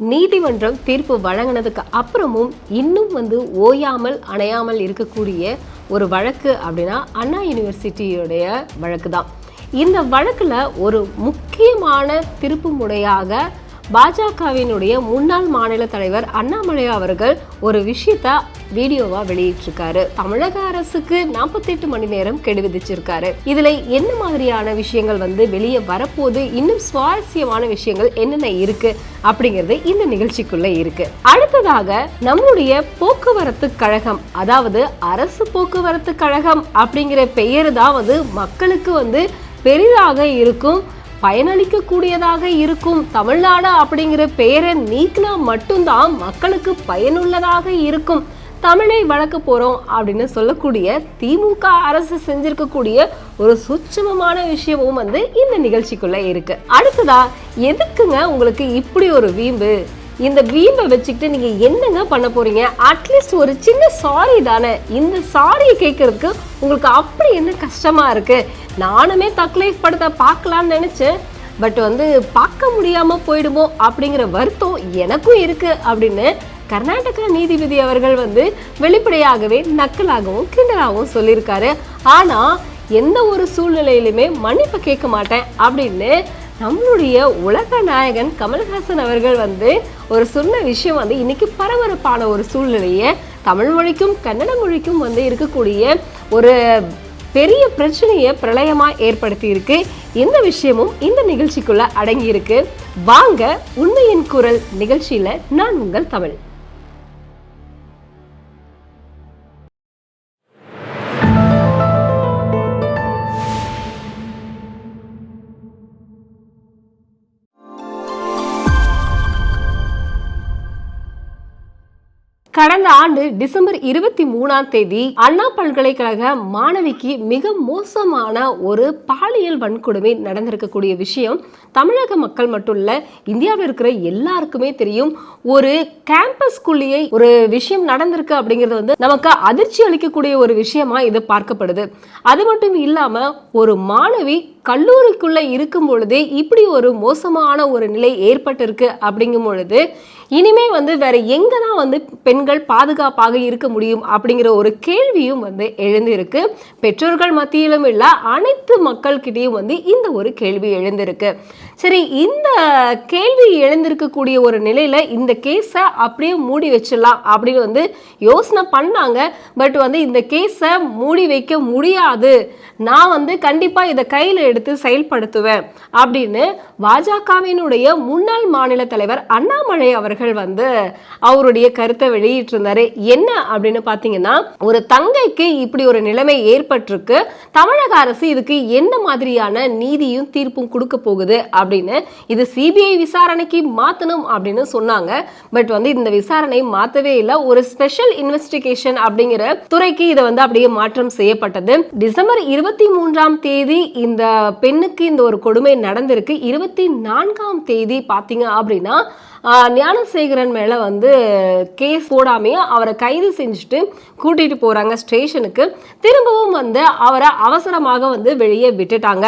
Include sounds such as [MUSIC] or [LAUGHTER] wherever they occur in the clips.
நீதிமன்றம் தீர்ப்பு வழங்கினதுக்கு அப்புறமும் இன்னும் வந்து ஓயாமல் அணையாமல் இருக்கக்கூடிய ஒரு வழக்கு அப்படின்னா அண்ணா யூனிவர்சிட்டியுடைய வழக்கு தான் இந்த வழக்கில் ஒரு முக்கியமான திருப்பு முறையாக பாஜகவினுடைய முன்னாள் மாநில தலைவர் அண்ணாமலை அவர்கள் ஒரு விஷயத்த வீடியோவா வெளியிட்டிருக்காரு. தமிழக அரசுக்கு நாற்பத்தெட்டு மணி நேரம் கெடு விதிச்சிருக்காரு. இதுல என்ன மாதிரியான விஷயங்கள் வந்து வெளியே வரப்போது இன்னும் சுவாரஸ்யமான விஷயங்கள் என்னென்ன இருக்கு? அப்படிங்கிறது இந்த நிகழ்ச்சிக்குள்ள இருக்கு. அடுத்ததாக நம்முடைய போக்குவரத்து கழகம் அதாவது அரசு போக்குவரத்து கழகம் அப்படிங்கிற பெயர் தான் வந்து மக்களுக்கு வந்து பெரிதாக இருக்கும். பயனளிக்கக்கூடியதாக இருக்கும். தமிழ்நாடு அப்படிங்கிற பெயரை நீக்கினா மட்டும்தான் மக்களுக்கு பயனுள்ளதாக இருக்கும். தமிழை வளர்க்க போகிறோம் அப்படின்னு சொல்லக்கூடிய திமுக அரசு செஞ்சிருக்கக்கூடிய ஒரு சுட்சமமான விஷயமும் வந்து இந்த நிகழ்ச்சிக்குள்ளே இருக்குது அடுத்ததா எதுக்குங்க உங்களுக்கு இப்படி ஒரு வீம்பு? இந்த வீம்பை வச்சுக்கிட்டு நீங்கள் என்னங்க பண்ண போகிறீங்க அட்லீஸ்ட் ஒரு சின்ன சாரி தானே. இந்த சாரியை கேட்கறதுக்கு உங்களுக்கு அப்படி என்ன கஷ்டமாக இருக்குது நானுமே தக்லைஃப் படத்தை பார்க்கலான்னு நினச்சேன். பட் வந்து பார்க்க முடியாமல் போயிடுமோ அப்படிங்கிற வருத்தம் எனக்கும் இருக்குது அப்படின்னு கர்நாடகா நீதிபதி அவர்கள் வந்து வெளிப்படையாகவே நக்கலாகவும் கிண்டலாகவும் சொல்லியிருக்காரு. ஆனால் எந்த ஒரு சூழ்நிலையிலுமே மன்னிப்பு கேட்க மாட்டேன் அப்படின்னு நம்மளுடைய உலக நாயகன் கமல்ஹாசன் அவர்கள் வந்து ஒரு சொன்ன விஷயம் வந்து இன்னைக்கு பரபரப்பான ஒரு சூழ்நிலையை தமிழ் மொழிக்கும் கன்னட மொழிக்கும் வந்து இருக்கக்கூடிய ஒரு பெரிய பிரச்சனையை பிரளயமாக ஏற்படுத்தியிருக்கு. இந்த விஷயமும் இந்த நிகழ்ச்சிக்குள்ளே அடங்கியிருக்கு. வாங்க உண்மையின் குரல் நிகழ்ச்சியில் நான் உங்கள் தமிழ். கடந்த ஆண்டு டிசம்பர் இருபத்தி மூணாம் தேதி அண்ணா பல்கலைக்கழக மாணவிக்கு மிக மோசமான ஒரு பாலியல் வன்கொடுமை நடந்திருக்கக்கூடிய விஷயம் தமிழக மக்கள் மட்டும் இல்ல இந்தியாவில் இருக்கிற எல்லாருக்குமே தெரியும். ஒரு கேம்பஸ்குள்ளேயே ஒரு விஷயம் நடந்திருக்கு அப்படிங்கிறது வந்து நமக்கு அதிர்ச்சி அளிக்கக்கூடிய ஒரு விஷயமா இது பார்க்கப்படுது. அது மட்டும் இல்லாம ஒரு மாணவி கல்லூரிக்குள்ள இருக்கும் பொழுதே இப்படி ஒரு மோசமான ஒரு நிலை ஏற்பட்டிருக்கு அப்படிங்கும் பொழுது இனிமே வந்து வேற எங்க தான் வந்து பெண்கள் பாதுகாப்பாக இருக்க முடியும் அப்படிங்கிற ஒரு கேள்வியும் வந்து எழுந்திருக்கு. பெற்றோர்கள் மத்தியிலும் இல்ல அனைத்து மக்கள்கிட்டையும் வந்து இந்த ஒரு கேள்வி எழுந்திருக்கு. சரி இந்த கேள்வி எழுந்திருக்கக்கூடிய ஒரு நிலையில இந்த கேஸை அப்படியே மூடி வச்சிடலாம் அப்படின்னு வந்து யோசனை பண்ணாங்க. பட் வந்து இந்த கேஸை மூடி வைக்க முடியாது. நான் வந்து கண்டிப்பாக இதை கையில் எடுத்து செயல்படுத்துவேன் அப்படின்னு பாஜகவினுடைய முன்னாள் மாநில தலைவர் அண்ணாமலை அவர்கள் வந்து அவருடைய கருத்தை வெளியிட்டிருந்தாரு. என்ன அப்படின்னு பாத்தீங்கன்னா ஒரு தங்கைக்கு இப்படி ஒரு நிலைமை ஏற்பட்டிருக்கு. தமிழக அரசு இதுக்கு என்ன மாதிரியான நீதியும் தீர்ப்பும் கொடுக்க போகுது அப்படின்னு இது சிபிஐ விசாரணைக்கு மாத்தணும் அப்படின்னு சொன்னாங்க. பட் வந்து இந்த விசாரணை மாத்தவே இல்லை. ஒரு ஸ்பெஷல் இன்வெஸ்டிகேஷன் அப்படிங்கிற துறைக்கு இதை வந்து அப்படியே மாற்றம் செய்யப்பட்டது. டிசம்பர் இருபத்தி மூன்றாம் தேதி இந்த பெண்ணுக்கு இந்த ஒரு கொடுமை நடந்திருக்கு. இருபத்தி நான்காம் தேதி பாத்தீங்க அப்படின்னா ஞானசேகரன் மேலே வந்து கேஸ் போடாமையே அவரை கைது செஞ்சுட்டு கூட்டிகிட்டு போகிறாங்க ஸ்டேஷனுக்கு. திரும்பவும் வந்து அவரை அவசரமாக வந்து வெளியே விட்டுட்டாங்க.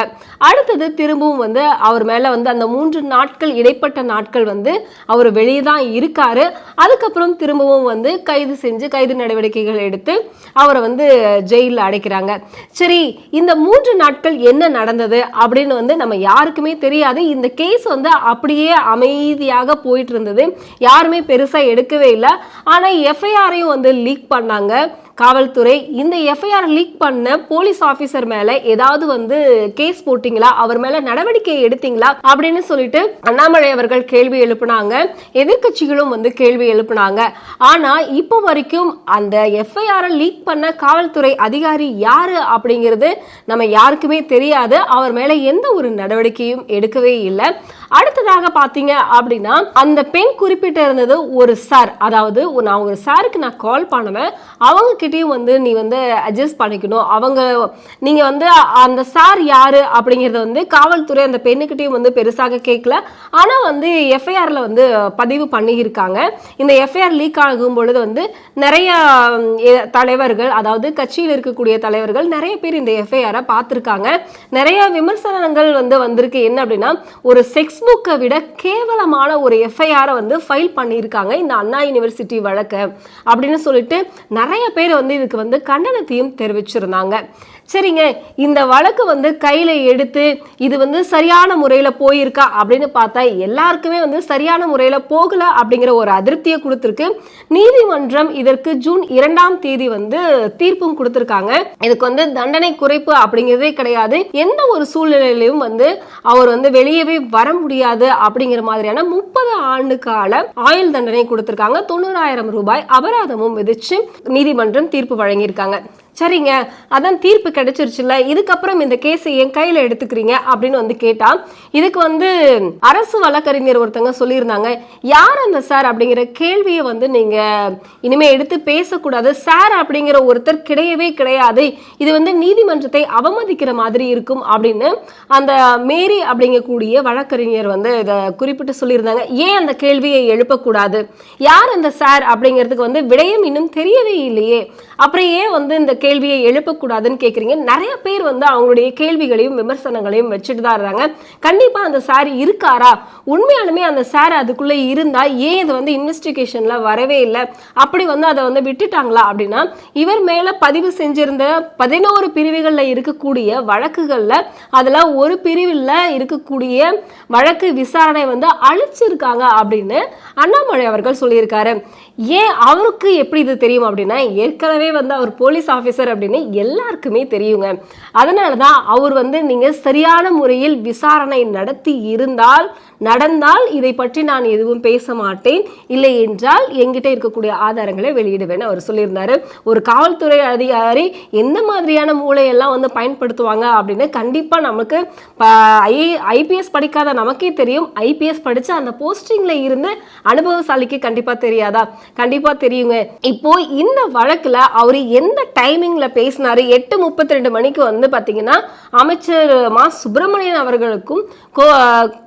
அடுத்தது திரும்பவும் வந்து அவர் மேலே வந்து அந்த மூன்று நாட்கள் இடைப்பட்ட நாட்கள் வந்து அவர் வெளியே தான் இருக்காரு. அதுக்கப்புறம் திரும்பவும் வந்து கைது செஞ்சு கைது நடவடிக்கைகள் எடுத்து அவரை வந்து ஜெயிலில் அடைக்கிறாங்க. சரி இந்த மூன்று நாட்கள் என்ன நடந்தது அப்படின்னு வந்து நம்ம யாருக்குமே தெரியாது. இந்த கேஸ் வந்து அப்படியே அமைதியாக போயிட்டு இருந்தது. யாருமே பெருசா எடுக்கவே இல்லை. ஆனா எஃப்ஐஆரையும் வந்து லீக் பண்ணாங்க. காவல்துறை இந்த எஃப்ஐஆர் லீக் பண்ண போலீஸ் ஆபீசர் மேல ஏதாவது வந்து கேஸ் போட்டீங்களா? அவர் மேல நடவடிக்கை எடுத்தீங்களா? அப்படின்னு சொல்லிட்டு அண்ணாமலை அவர்கள் கேள்வி எழுப்புனாங்க. எதிர்க்கட்சிகளும் வந்து கேள்வி எழுப்புனாங்க. ஆனா இப்போ வரைக்கும் அந்த எஃப்ஐஆர் லீக் பண்ண காவல்துறை அதிகாரி யாரு அப்படிங்கிறது நம்ம யாருக்குமே தெரியாது. அவர் மேல எந்த ஒரு நடவடிக்கையும் எடுக்கவே இல்லை. அடுத்ததாக பாத்தீங்க அப்படின்னா அந்த பெண் குறிப்பிட்டிருந்தது ஒரு சார் அதாவது நான் ஒரு சாருக்கு நான் கால் பண்ணுவேன். அவங்க கிட்ட வந்து நீ வந்து அட்ஜஸ்ட் பண்ணிக்கணும். அவங்க நீங்க வந்து அந்த சார் யாரு அப்படிங்கறத வந்து காவல்துறை அந்த பெண்ணுக்கிட்டையும் வந்து பெருசாக கேட்கல ஆனா வந்து எஃப்ஐஆர்ல வந்து பதிவு பண்ணியிருக்காங்க. இந்த எஃப்ஐஆர் லீக் ஆகும் பொழுது வந்து நிறைய தலைவர்கள் அதாவது கட்சியில் இருக்கக்கூடிய தலைவர்கள் நிறைய பேர் இந்த எஃப்ஐஆரை பார்த்துருக்காங்க. நிறைய விமர்சனங்கள் வந்து வந்திருக்கு. என்ன அப்படின்னா ஒரு செக்ஸ் புக்கை விட கேவலமான ஒரு எஃப்ஐஆரை வந்து ஃபைல் பண்ணியிருக்காங்க இந்த அண்ணா யூனிவர்சிட்டி வழக்கு அப்படின்னு சொல்லிட்டு நிறைய பேர் வந்து இதுக்கு வந்து கண்டனத்தையும் தெரிவிச்சிருந்தாங்க. சரிங்க இந்த வழக்கு வந்து கையில் எடுத்து இது வந்து சரியான முறையில் போயிருக்கா அப்படின்னு பார்த்தா எல்லாருக்குமே வந்து சரியான முறையில் போகல அப்படிங்கிற ஒரு அதிருப்தியை கொடுத்துருக்கு. நீதிமன்றம் இதற்கு ஜூன் இரண்டாம் தேதி வந்து தீர்ப்பும் கொடுத்துருக்காங்க. இதுக்கு வந்து தண்டனை குறைப்பு அப்படிங்கிறதே கிடையாது. எந்த ஒரு சூழ்நிலையிலும் வந்து அவர் வந்து வெளியவே வர முடியாது அப்படிங்கிற மாதிரியான முப்பது ஆண்டு கால ஆயுள் தண்டனை கொடுத்திருக்காங்க. தொண்ணூறாயிரம் ரூபாய் அபராதமும் விதிச்சு நீதிமன்றம் தீர்ப்பு வழங்கியிருக்காங்க. சரிங்க அதான் தீர்ப்பு கிடைச்சிருச்சுல்ல இதுக்கப்புறம் இந்த கேஸை என் கையில் எடுத்துக்கிறீங்க அப்படின்னு வந்து கேட்டால் இதுக்கு வந்து அரசு வழக்கறிஞர் ஒருத்தங்க சொல்லியிருந்தாங்க யார் அந்த சார்? அப்படிங்கிற கேள்வியை வந்து நீங்கள் இனிமேல் எடுத்து பேசக்கூடாது. சார் அப்படிங்கிற ஒருத்தர் கிடையவே கிடையாது. இது வந்து நீதிமன்றத்தை அவமதிக்கிற மாதிரி இருக்கும் அப்படின்னு அந்த மேரி அப்படிங்கக்கூடிய வழக்கறிஞர் வந்து இதை குறிப்பிட்டு சொல்லியிருந்தாங்க. ஏன் அந்த கேள்வியை எழுப்பக்கூடாது? யார் அந்த சார் அப்படிங்கிறதுக்கு வந்து விடயம் இன்னும் தெரியவே இல்லையே. அப்புறம் ஏன் வந்து இந்த கே கேள்வியை எழுப்பக்கூடாதுன்னு கேட்குறீங்க நிறைய பேர் வந்து அவங்களுடைய கேள்விகளையும் விமர்சனங்களையும் வச்சுட்டு தான் இருந்தாங்க கண்டிப்பா அந்த சார் இருக்காரா? உண்மையாலுமே அந்த சார் அதுக்குள்ள இருந்தா ஏன் இது வந்து இன்வெஸ்டிகேஷன்ல வரவே இல்லை? அப்படி வந்து அதை வந்து விட்டுட்டாங்களா அப்படின்னா இவர் மேல பதிவு செஞ்சிருந்த பதினோரு பிரிவுகள்ல இருக்கக்கூடிய வழக்குகள்ல அதில் ஒரு பிரிவில் இருக்கக்கூடிய வழக்கு விசாரணை வந்து அழிச்சிருக்காங்க அப்படின்னு அண்ணாமலை அவர்கள் சொல்லியிருக்காரு. ஏன் அவருக்கு எப்படி இது தெரியும் அப்படின்னா ஏற்கனவே வந்து அவர் போலீஸ் ஆஃபீஸ் ஆஃபீஸர் அப்படின்னு எல்லாருக்குமே தெரியுங்க. அதனால தான் அவர் வந்து நீங்கள் சரியான முறையில் விசாரணை நடத்தி இருந்தால் நடந்தால் இதை பற்றி நான் எதுவும் பேச மாட்டேன். இல்லை என்றால் என்கிட்ட இருக்கக்கூடிய ஆதாரங்களை வெளியிடுவேன் அவர் சொல்லியிருந்தாரு. ஒரு காவல்துறை அதிகாரி எந்த மாதிரியான மூளையெல்லாம் வந்து பயன்படுத்துவாங்க அப்படின்னு கண்டிப்பாக நமக்கு ஐபிஎஸ் படிக்காத நமக்கே தெரியும். ஐபிஎஸ் படித்து அந்த போஸ்டிங்கில் இருந்து அனுபவசாலிக்கு கண்டிப்பாக தெரியாதா? கண்டிப்பா தெரியுங்க. இப்போ இந்த வழக்கில் அவர் எந்த டைம் டைமிங்கில் பேசினார். எட்டு முப்பத்தி ரெண்டு மணிக்கு வந்து பார்த்தீங்கன்னா அமைச்சர் மா. சுப்பிரமணியன் அவர்களுக்கும்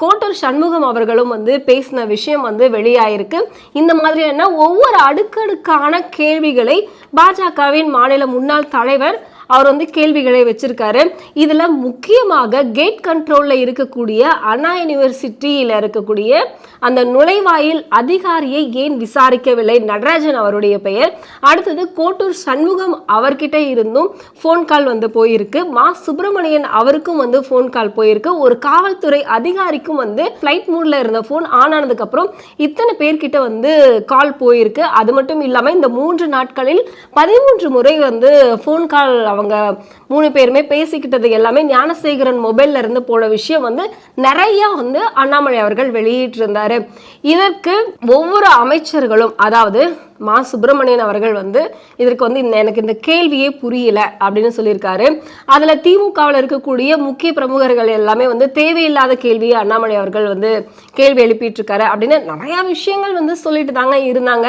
கோட்டூர் சண்முகம் அவர்களும் வந்து பேசின விஷயம் வந்து வெளியாயிருக்கு. இந்த மாதிரியான ஒவ்வொரு அடுக்கடுக்கான கேள்விகளை பாஜகவின் மாநில முன்னாள் தலைவர் அவர் வந்து கேள்விகளை வச்சிருக்காரு. இதில் முக்கியமாக கேட் கண்ட்ரோலில் இருக்கக்கூடிய அண்ணா யூனிவர்சிட்டியில் இருக்கக்கூடிய அந்த நுழைவாயில் அதிகாரியை ஏன் விசாரிக்கவில்லை? நடராஜன் அவருடைய பெயர். அடுத்தது கோட்டூர் சண்முகம் அவர்கிட்ட இருந்தும் ஃபோன் கால் வந்து போயிருக்கு. மா. சுப்பிரமணியன் அவருக்கும் வந்து ஃபோன் கால் போயிருக்கு. ஒரு காவல்துறை அதிகாரிக்கும் வந்து ஃப்ளைட் மூடில் இருந்த ஃபோன் ஆன் ஆனதுக்கப்புறம் இத்தனை பேர்கிட்ட வந்து கால் போயிருக்கு. அது மட்டும் இல்லாமல் இந்த மூன்று நாட்களில் பதிமூன்று முறை வந்து ஃபோன் கால் அவங்க மூணு பேருமே பேசிக்கிட்டது எல்லாமே ஞானசேகரன் மொபைல்ல இருந்து போன விஷயம் வந்து நிறைய வந்து அண்ணாமலை அவர்கள் வெளியிட்டிருந்தார். இதற்கு ஒவ்வொரு அமைச்சர்களும் அதாவது மா சுப்பிரமணியன் அவர்கள் வந்து இதற்கு வந்து இந்த எனக்கு இந்த கேள்வியே புரியல அப்படின்னு சொல்லியிருக்காரு. அதில் திமுகவில் இருக்கக்கூடிய முக்கிய பிரமுகர்கள் எல்லாமே வந்து தேவையில்லாத கேள்வியை அண்ணாமலை அவர்கள் வந்து கேள்வி எழுப்பிட்டு இருக்காரு அப்படின்னு நிறையா விஷயங்கள் வந்து சொல்லிட்டு தாங்க இருந்தாங்க.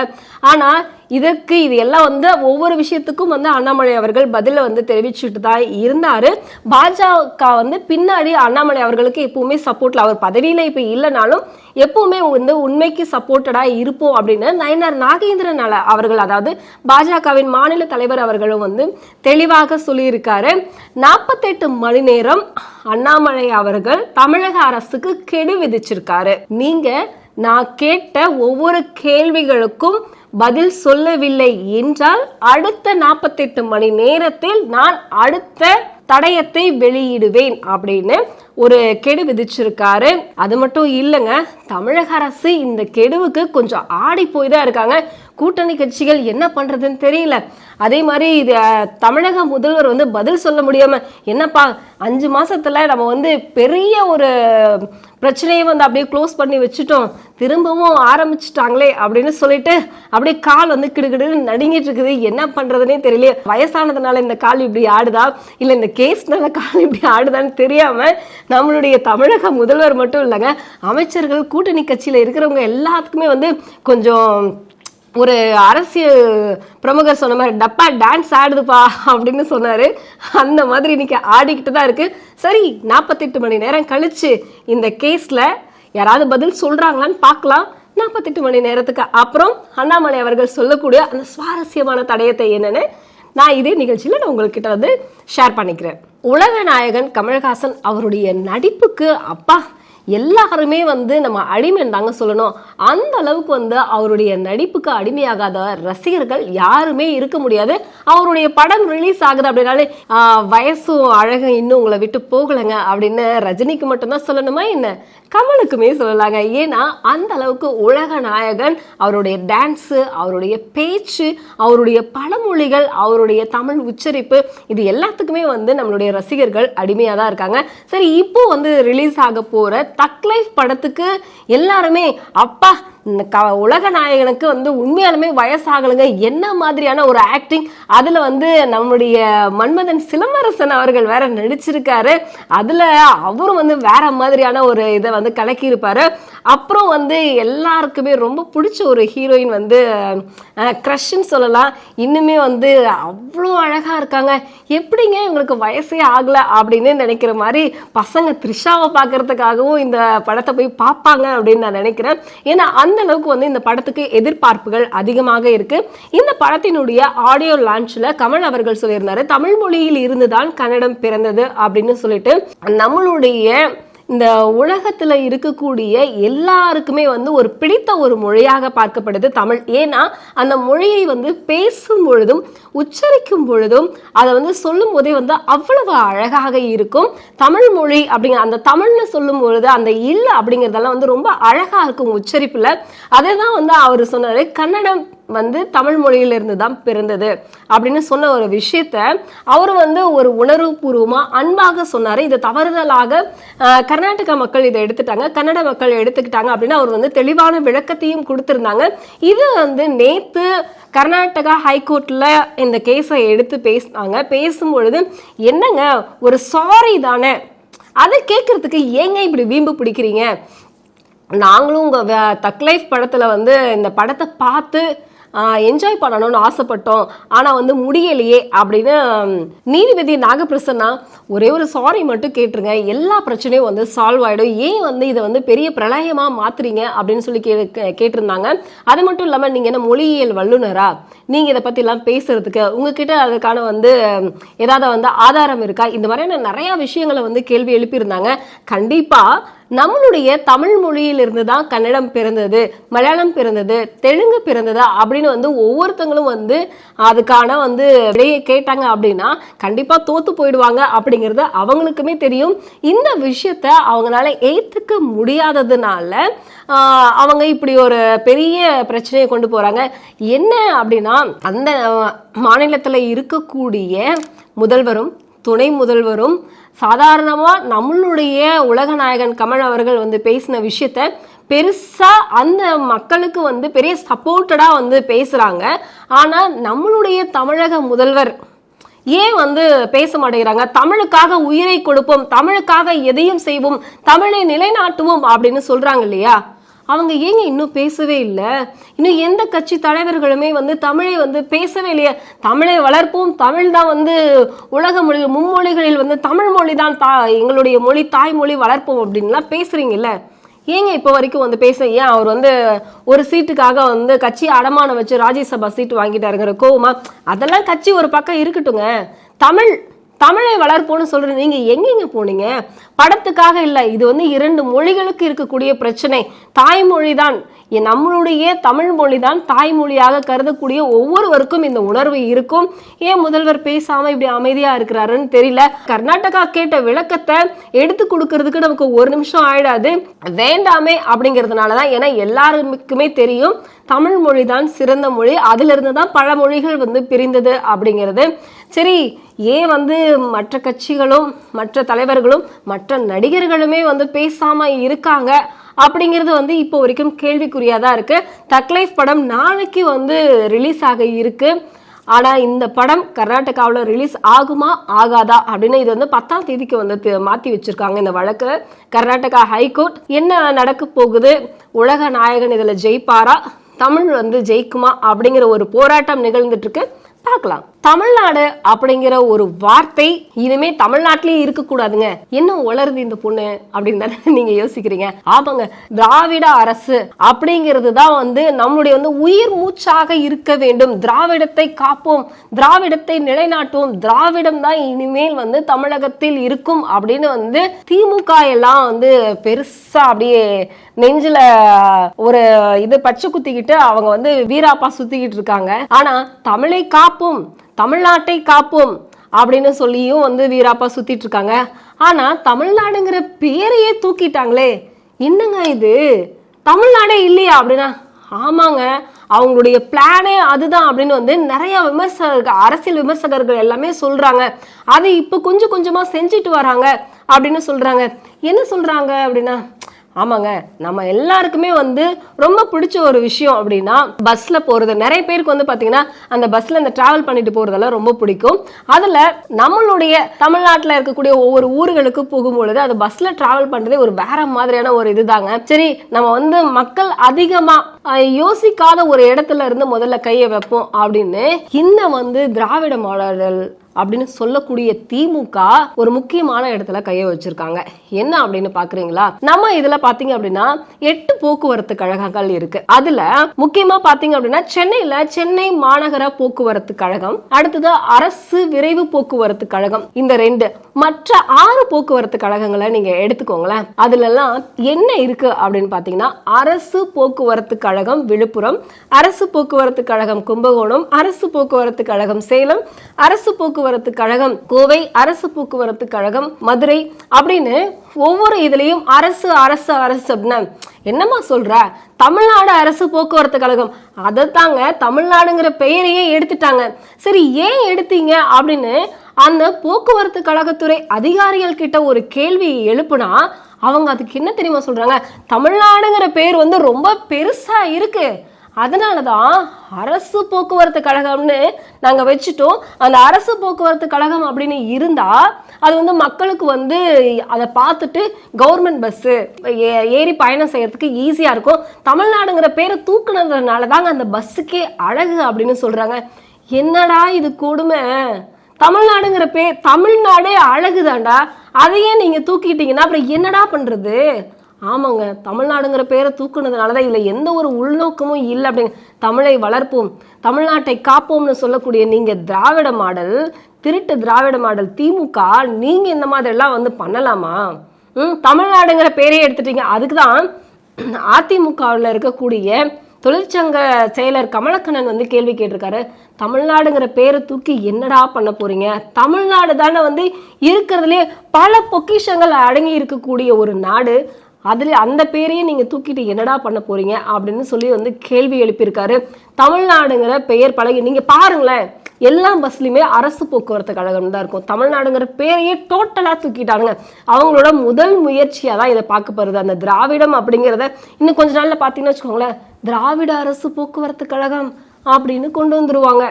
ஆனால் இதற்கு இது எல்லாம் வந்து ஒவ்வொரு விஷயத்துக்கும் வந்து அண்ணாமலை அவர்கள் பதில வந்து தெரிவிச்சுட்டு தான் இருந்தாரு. பாஜக வந்து பின்னாடி அண்ணாமலை அவர்களுக்கு எப்பவுமே சப்போர்ட்ல அவர் பதவியில இப்ப இல்லைனாலும் எப்பவுமே வந்து உண்மைக்கு சப்போர்ட்டடா இருப்போம் அப்படின்னு நயனார் நாகேந்திரன் அவர்கள் அதாவது பாஜகவின் மாநில தலைவர் அவர்களும் வந்து தெளிவாக சொல்லியிருக்காரு. நாற்பத்தெட்டு மணி நேரம் அண்ணாமலை அவர்கள் தமிழக அரசுக்கு கெடு விதிச்சிருக்காரு. நீங்க நான் கேட்ட ஒவ்வொரு கேள்விகளுக்கும் பதில் சொல்லவில்லை என்றால் அடுத்த நாற்பத்தெட்டு மணி நேரத்தில் நான் அடுத்த தடயத்தை வெளியிடுவேன் அப்படின்னு ஒரு கெடு விதிச்சிருக்காரு. அது மட்டும் இல்லைங்க தமிழக அரசு இந்த கெடுவுக்கு கொஞ்சம் ஆடி போய் தான் இருக்காங்க. கூட்டணி கட்சிகள் என்ன பண்ணுறதுன்னு தெரியல. அதே மாதிரி இது தமிழக முதல்வர் வந்து பதில் சொல்ல முடியாமல் என்னப்பா அஞ்சு மாதத்தில் நம்ம வந்து பெரிய ஒரு பிரச்சனையை வந்து அப்படியே க்ளோஸ் பண்ணி வச்சுட்டோம். திரும்பவும் ஆரம்பிச்சிட்டாங்களே அப்படின்னு சொல்லிட்டு அப்படியே கால் வந்து கிடுகிடுன்னு நடுங்கிட்டு இருக்குது. என்ன பண்ணுறதுனே தெரியல வயசானதுனால இந்த கால் இப்படி ஆடுதா? இல்லை இந்த கேஸ்னால கால் இப்படி ஆடுதான்னு தெரியாமல் நம்மளுடைய தமிழக முதல்வர் மட்டும் இல்லைங்க அமைச்சர்கள் கூட்டணி கட்சியில் இருக்கிறவங்க எல்லாத்துக்குமே வந்து கொஞ்சம் ஒரு அரசியல் பிரமுகர் சொன்ன மாதிரி டப்பா டான்ஸ் ஆடுதுப்பா அப்படின்னு சொன்னார். அந்த மாதிரி இன்றைக்கி ஆடிக்கிட்டு தான் இருக்குது சரி நாற்பத்தெட்டு மணி நேரம் கழித்து இந்த கேஸில் யாராவது பதில் சொல்கிறாங்களான்னு பார்க்கலாம். நாற்பத்தெட்டு மணி நேரத்துக்கு அப்புறம் அண்ணாமலை அவர்கள் சொல்லக்கூடிய அந்த சுவாரஸ்யமான தடயத்தை என்னென்னு நான் இதே நிகழ்ச்சியில் நான் உங்கள்கிட்ட வந்து ஷேர் பண்ணிக்கிறேன். உலக நாயகன் கமல்ஹாசன் அவருடைய நடிப்புக்கு அப்பா எல்லாருமே வந்து நம்ம அடிமைன்னு தாங்க சொல்லணும். அந்த அளவுக்கு வந்து அவருடைய நடிப்புக்கு அடிமையாகாத ரசிகர்கள் யாருமே இருக்க முடியாது. அவருடைய படம் ரிலீஸ் ஆகுது அப்படின்னாலே வயசும் அழகும் இன்னும் உங்களை விட்டு போகலைங்க அப்படின்னு ரஜினிக்கு மட்டும்தான் சொல்லணுமா என்ன? கமலுக்குமே சொல்லலாங்க. ஏன்னா அந்த அளவுக்கு உலக நாயகன் அவருடைய டான்ஸு அவருடைய பேச்சு அவருடைய பழமொழிகள் அவருடைய தமிழ் உச்சரிப்பு இது எல்லாத்துக்குமே வந்து நம்மளுடைய ரசிகர்கள் அடிமையாக தான் இருக்காங்க. சரி இப்போ வந்து ரிலீஸ் ஆக போகிற தக் லைஃப் படத்துக்கு எல்லாருமே அப்பா க உலக நாயகனுக்கு வந்து உண்மையாலுமே வயசாகலுங்க. என்ன மாதிரியான ஒரு ஆக்டிங் அதில் வந்து நம்முடைய மன்மதன் சிலம்பரசன் அவர்கள் வேற நடிச்சிருக்காரு. அதில் அவரும் வந்து வேற மாதிரியான ஒரு இதை வந்து கலக்கியிருப்பாரு. அப்புறம் வந்து எல்லாருக்குமே ரொம்ப பிடிச்ச ஒரு ஹீரோயின் வந்து க்ரஷ்ன்னு சொல்லலாம். இன்னுமே வந்து அவ்வளோ அழகாக இருக்காங்க. எப்படிங்க இவங்களுக்கு வயசே ஆகலை அப்படின்னு நினைக்கிற மாதிரி பசங்க த்ரிஷாவை பார்க்கறதுக்காகவும் இந்த படத்தை போய் பார்ப்பாங்க அப்படின்னு நான் நினைக்கிறேன். ஏன்னா அந்த அந்த அளவுக்கு வந்து இந்த படத்துக்கு எதிர்பார்ப்புகள் அதிகமாக இருக்கு. இந்த படத்தினுடைய ஆடியோ லான்ச்ல கமல் அவர்கள் சொல்லியிருந்தாரு தமிழ் மொழியில் இருந்துதான் கன்னடம் பிறந்தது அப்படின்னு சொல்லிட்டு நம்மளுடைய இந்த உலகத்தில் இருக்கக்கூடிய எல்லாருக்குமே வந்து ஒரு பிடித்த ஒரு மொழியாக பார்க்கப்படுது தமிழ். ஏன்னா அந்த மொழியை வந்து பேசும் பொழுதும் உச்சரிக்கும் பொழுதும் அதை வந்து சொல்லும் போதே வந்து அவ்வளவு அழகாக இருக்கும். தமிழ் மொழி அப்படிங்கிற அந்த தமிழ்னு சொல்லும் பொழுது அந்த இல் அப்படிங்கிறதெல்லாம் வந்து ரொம்ப அழகாக இருக்கும் உச்சரிப்பில். அதை தான் வந்து அவர் சொன்னார் கன்னடம் வந்து தமிழ் மொழியிலிருந்து தான் பிறந்தது அப்படின்னு சொன்ன ஒரு விஷயத்த அவர் வந்து ஒரு உணர்வுபூர்வமாக அன்பாக சொன்னார். இது தவறுதலாக கர்நாடக கர்நாடகா மக்கள் இதை எடுத்துட்டாங்க. கன்னட மக்கள் எடுத்துக்கிட்டாங்க அப்படின்னு அவர் வந்து தெளிவான விளக்கத்தையும் கொடுத்துருந்தாங்க. இது வந்து நேற்று கர்நாடகா ஹைகோர்ட்டில் இந்த கேஸை எடுத்து பேசினாங்க. பேசும்பொழுது என்னங்க ஒரு சாரி தானே? அதை கேட்கறதுக்கு ஏங்க இப்படி வீம்பு பிடிக்கிறீங்க? நாங்களும் உங்கள் தக் லைஃப் படத்தில் வந்து இந்த படத்தை பார்த்து என்ஜாய் பண்ணணும்னு ஆசைப்பட்டோம். ஆனால் வந்து முடியலையே அப்படின்னு நீதிபதி நாகப்பிரசன்னா ஒரே ஒரு சாரி மட்டும் கேட்டுருங்க. எல்லா பிரச்சனையும் வந்து சால்வ் ஆகிடும் ஏன் வந்து இதை வந்து பெரிய பிரளயமாக மாற்றுறீங்க அப்படின்னு சொல்லி கே கே- கேட்டிருந்தாங்க. அது மட்டும் இல்லாமல் நீங்கள் என்ன மொழியியல் வல்லுனரா நீங்கள் இதை பற்றிலாம் பேசுகிறதுக்கு உங்ககிட்ட அதுக்கான வந்து ஏதாவது வந்து ஆதாரம் இருக்கா? இந்த மாதிரியான நிறையா விஷயங்களை வந்து கேள்வி எழுப்பியிருந்தாங்க. கண்டிப்பாக நம்மளுடைய தமிழ் மொழியிலிருந்து தான் கன்னடம் பிறந்தது மலையாளம் பிறந்தது தெலுங்கு பிறந்தது அப்படின்னு வந்து ஒவ்வொருத்தங்களும் வந்து அதுக்கான வந்து விடையை கேட்டாங்க அப்படின்னா கண்டிப்பா தோத்து போயிடுவாங்க அப்படிங்கிறது அவங்களுக்குமே தெரியும். இந்த விஷயத்த அவங்களால ஏத்துக்க முடியாததுனால அவங்க இப்படி ஒரு பெரிய பிரச்சனையை கொண்டு போறாங்க. என்ன அப்படின்னா அந்த மாநிலத்தில் இருக்கக்கூடிய முதல்வரும் துணை முதல்வரும் சாதாரணமாக நம்மளுடைய உலகநாயகன் கமல் அவர்கள் வந்து பேசின விஷயத்த பெருசாக அந்த மக்களுக்கு வந்து பெரிய சப்போர்ட்டடாக வந்து பேசுகிறாங்க ஆனால் நம்மளுடைய தமிழக முதல்வர் ஏன் வந்து பேச மாட்டேங்கிறாங்க? தமிழுக்காக உயிரை கொடுப்போம் தமிழுக்காக எதையும் செய்வோம் தமிழை நிலைநாட்டுவோம் அப்படின்னு சொல்கிறாங்க இல்லையா? அவங்க ஏங்க இன்னும் பேசவே இல்லை? இன்னும் எந்த கட்சி தலைவர்களுமே வந்து தமிழை வந்து பேசவே இல்லையே. தமிழை வளர்ப்போம். தமிழ் தான் வந்து உலக மொழி மும்மொழிகளில் வந்து தமிழ் மொழி தான் தா எங்களுடைய மொழி தாய்மொழி வளர்ப்போம் அப்படின்லாம் பேசுகிறீங்கல்ல ஏங்க இப்போ வரைக்கும் வந்து பேச ஏன் அவர் வந்து ஒரு சீட்டுக்காக வந்து கட்சி அடமானம் வச்சு ராஜ்யசபா சீட்டு வாங்கிட்டாருங்கிற கோவமா? அதெல்லாம் கட்சி ஒரு பக்கம் இருக்கட்டுங்க. தமிழ் தமிழை வளர்ப்போம்னு சொல்றது நீங்க எங்கெங்க போனீங்க? படத்துக்காக இல்லை. இது வந்து இரண்டு மொழிகளுக்கு இருக்கக்கூடிய பிரச்சனை. தாய்மொழி தான் நம்மளுடைய தமிழ் மொழி தான் தாய்மொழியாக கருதக்கூடிய ஒவ்வொருவருக்கும் இந்த உணர்வு இருக்கும். ஏன் முதல்வர் பேசாம இப்படி அமைதியா இருக்கிறாருன்னு தெரியல. கர்நாடகா கேட்ட விளக்கத்தை எடுத்து கொடுக்கறதுக்கு நமக்கு ஒரு நிமிஷம் ஆயிடாது. வேண்டாமே அப்படிங்கிறதுனால தான் ஏன்னா எல்லாருக்குமே தெரியும் தமிழ் மொழி தான் சிறந்த மொழி. அதிலிருந்து தான் பல மொழிகள் வந்து பிரிந்தது அப்படிங்கிறது. சரி ஏன் வந்து மற்ற கட்சிகளும் மற்ற தலைவர்களும் மற்ற நடிகர்களுமே வந்து பேசாமல் இருக்காங்க. அப்படிங்கிறது வந்து இப்போ வரைக்கும் கேள்விக்குறியாக தான் இருக்குது தக்லைஃப் படம் நாளைக்கு வந்து ரிலீஸ் ஆக இருக்குது ஆனால் இந்த படம் கர்நாடகாவில் ரிலீஸ் ஆகுமா ஆகாதா அப்படின்னு இது வந்து பத்தாம் தேதிக்கு வந்து மாற்றி வச்சுருக்காங்க இந்த வழக்கு. கர்நாடகா ஹைகோர்ட் என்ன நடக்க போகுது? உலக நாயகன் இதில் ஜெயிப்பாரா? தமிழ் வந்து ஜெயிக்குமா அப்படிங்கிற ஒரு போராட்டம் நிகழ்ந்துட்டு இருக்கு. பார்க்கலாம். தமிழ்நாடு அப்படிங்கிற ஒரு வார்த்தை இனிமே தமிழ்நாட்டிலேயே இருக்கக்கூடாதுங்க. என்ன உளருது இந்த பொண்ணு அப்படின்னு தானே [LAUGHS] நீங்க யோசிக்கிறீங்க. ஆமாங்க திராவிட அரசு அப்படிங்கிறது தான் வந்து நம்மளுடைய வந்து உயிர் மூச்சாக இருக்க வேண்டும். திராவிடத்தை காப்போம் திராவிடத்தை நிலைநாட்டுவோம். திராவிடம் தான் இனிமேல் வந்து தமிழகத்தில் இருக்கும் அப்படின்னு வந்து திமுக எல்லாம் வந்து பெருசா அப்படியே நெஞ்சில ஒரு இது பச்சை குத்திக்கிட்டு அவங்க வந்து வீராப்பா சுத்திக்கிட்டு இருக்காங்க. ஆனா தமிழை காப்போம் தமிழ்நாட்டை காப்போம் அப்படின்னு சொல்லியும் வந்து வீராப்பா சுத்திட்டு இருக்காங்க. ஆனா தமிழ்நாடுங்கிற பேரையே தூக்கிட்டாங்களே. என்னங்க இது? தமிழ்நாடே இல்லையா அப்படின்னா? ஆமாங்க. அவங்களுடைய பிளானே அதுதான் அப்படின்னு வந்து நிறைய விமர்சகர்கள் அரசியல் விமர்சகர்கள் எல்லாமே சொல்றாங்க. அது இப்போ கொஞ்சம் கொஞ்சமா செஞ்சுட்டு வராங்க அப்படின்னு சொல்றாங்க. என்ன சொல்றாங்க அப்படின்னா ஆமாங்க நம்ம எல்லாருக்குமே வந்து ரொம்ப பிடிச்ச ஒரு விஷயம் அப்படின்னா பஸ்ஸில் போகிறது நிறைய பேருக்கு வந்து பார்த்தீங்கன்னா அந்த பஸ்ஸில் இந்த ட்ராவல் பண்ணிட்டு போகிறதெல்லாம் ரொம்ப பிடிக்கும். அதில் நம்மளுடைய தமிழ்நாட்டில் இருக்கக்கூடிய ஒவ்வொரு ஊர்களுக்கு போகும்பொழுது அது பஸ்ஸில் ட்ராவல் பண்ணுறதே ஒரு வேற மாதிரியான ஒரு இதுதாங்க. சரி நம்ம வந்து மக்கள் அதிகமாக யோசிக்காத ஒரு இடத்துல இருந்து முதல்ல கையை வைப்போம் அப்படின்னு இந்த வந்து திராவிட மாடல் அப்படின்னு சொல்லக்கூடிய திமுக ஒரு முக்கியமான இடத்துல கைய வச்சிருக்காங்க. என்ன அப்படின்னு பாக்குறீங்களா? நம்ம இதுல பாத்தீங்க அப்படின்னா எட்டு போக்குவரத்து கழகங்கள் இருக்கு. அதுல முக்கியமா பாத்தீங்க அப்படின்னா சென்னையில சென்னை மாநகர போக்குவரத்து கழகம் அடுத்தது அரசு விரைவு போக்குவரத்து கழகம் இந்த ரெண்டு. மற்ற ஆறு போக்குவரத்து கழகங்களை நீங்க எடுத்துக்கோங்களேன். அதுல எல்லாம் என்ன இருக்கு அப்படின்னு பாத்தீங்கன்னா அரசு போக்குவரத்து கழகம் விழுப்புரம் அரசு போக்குவரத்து கழகம் கும்பகோணம் அரசு போக்குவரத்து கழகம் சேலம் அரசு போக்குவரத்து போக்குவரத்து கழகம் கோவை அரசு போக்குவரத்து கழகம் மதுரை அப்படின்னு ஒவ்வொரு இதுலயும் அரசு அரசு அரசு அப்படின்னா என்னம்மா சொல்ற? தமிழ்நாடு அரசு போக்குவரத்து கழகம். அதை தாங்க தமிழ்நாடுங்கிற பெயரையே எடுத்துட்டாங்க. சரி ஏன் எடுத்தீங்க அப்படின்னு அந்த போக்குவரத்து கழகத்துறை அதிகாரிகள் கிட்ட ஒரு கேள்வி எழுப்புனா அவங்க அதுக்கு என்ன தெரியுமா சொல்றாங்க? தமிழ்நாடுங்கிற பேர் வந்து ரொம்ப பெருசா இருக்கு. அதனால தான் அரசு போக்குவரத்து கழகம்னு நாங்கள் வச்சுட்டோம். அந்த அரசு போக்குவரத்து கழகம் அப்படின்னு இருந்தால் அது வந்து மக்களுக்கு வந்து அதை பார்த்துட்டு கவர்மெண்ட் பஸ்ஸு ஏறி பயணம் செய்கிறதுக்கு ஈஸியாக இருக்கும். தமிழ்நாடுங்கிற பேரை தூக்குனதுனால தாங்க அந்த பஸ்ஸுக்கே அழகு அப்படின்னு சொல்கிறாங்க என்னடா இது கொடுமை? தமிழ்நாடுங்கிற பேர் தமிழ்நாடே அழகுதான்டா அதையே நீங்கள் தூக்கிட்டீங்கன்னா அப்புறம் என்னடா பண்ணுறது ஆமாங்க தமிழ்நாடுங்கிற பேரை தூக்குனதுனால தான் இதில் எந்த ஒரு உள்நோக்கமும் இல்லை அப்படிங்க. தமிழை வளர்ப்போம் தமிழ்நாட்டை காப்போம்னு சொல்லக்கூடிய நீங்கள் திராவிட மாடல் திருட்டு திராவிட மாடல் திமுக நீங்கள் இந்த மாதிரிலாம் வந்து பண்ணலாமா? ம் தமிழ்நாடுங்கிற பேரையே எடுத்துட்டீங்க. அதுக்கு தான் அதிமுகவில் இருக்கக்கூடிய தொழிற்சங்க செயலர் கமலக்கண்ணன் வந்து கேள்வி கேட்டிருக்காரு. தமிழ்நாடுங்கிற பேரை தூக்கி என்னடா பண்ண போறீங்க? தமிழ்நாடு தானே வந்து இருக்கிறதுலே பல பொக்கிஷங்கள் அடங்கி இருக்கக்கூடிய ஒரு நாடு. அதில் அந்த பேரையே நீங்கள் தூக்கிட்டு என்னடா பண்ண போறீங்க அப்படின்னு சொல்லி வந்து கேள்வி எழுப்பியிருக்காரு. தமிழ்நாடுங்கிற பெயர் பழகி நீங்கள் பாருங்களேன் எல்லா பஸ்லையுமே அரசு போக்குவரத்து கழகம் தான் இருக்கும். தமிழ்நாடுங்கிற பேரையே டோட்டலாக தூக்கிட்டானுங்க. அவங்களோட முதல் முயற்சியாக தான் இதை பார்க்கப்படுது அந்த திராவிடம் அப்படிங்கிறத இன்னும் கொஞ்ச நாளில் பார்த்தீங்கன்னு வச்சுக்கோங்களேன் திராவிட அரசு போக்குவரத்து கழகம் அப்படின்னு கொண்டு வந்துருவாங்க.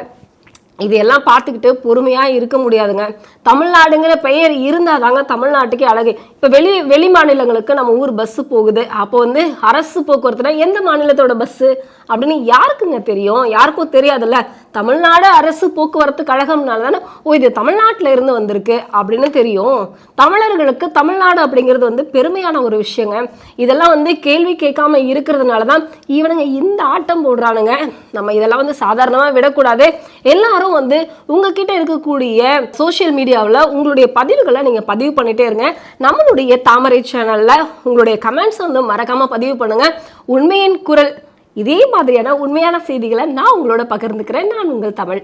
இதையெல்லாம் பார்த்துக்கிட்டு பொறுமையாக இருக்க முடியாதுங்க. தமிழ்நாடுங்கிற பெயர் இருந்தால் தாங்க தமிழ்நாட்டுக்கே அழகு. இப்போ வெளி வெளி மாநிலங்களுக்கு நம்ம ஊர் பஸ்ஸு போகுது. அப்போ வந்து அரசு போக்குவரத்துனா எந்த மாநிலத்தோட பஸ்ஸு அப்படின்னு யாருக்குங்க தெரியும்? யாருக்கும் தெரியாதுல்ல? தமிழ்நாடு அரசு போக்குவரத்து கழகம்னால தானே ஓ இது தமிழ்நாட்டில் இருந்து வந்திருக்கு அப்படின்னு தெரியும். தமிழர்களுக்கு தமிழ்நாடு அப்படிங்கிறது வந்து பெருமையான ஒரு விஷயங்க. இதெல்லாம் வந்து கேள்வி கேட்காம இருக்கிறதுனால தான் இவனுங்க இந்த ஆட்டம் போடுறானுங்க. நம்ம இதெல்லாம் வந்து சாதாரணமாக விடக்கூடாது. எல்லாரும் வந்து உங்ககிட்ட இருக்கக்கூடிய சோஷியல் மீடியாவில் உங்களுடைய பதிவுகளை நீங்கள் பதிவு பண்ணிகிட்டே இருங்க. நம்மளுடைய தாமரை சேனலில் உங்களுடைய கமெண்ட்ஸ் வந்து மறக்காமல் பதிவு பண்ணுங்கள் உண்மையின் குரல் இதே மாதிரியான உண்மையான செய்திகளை நான் உங்களோட பகிர்ந்துக்கிறேன். நான் உங்கள் தமிழ்.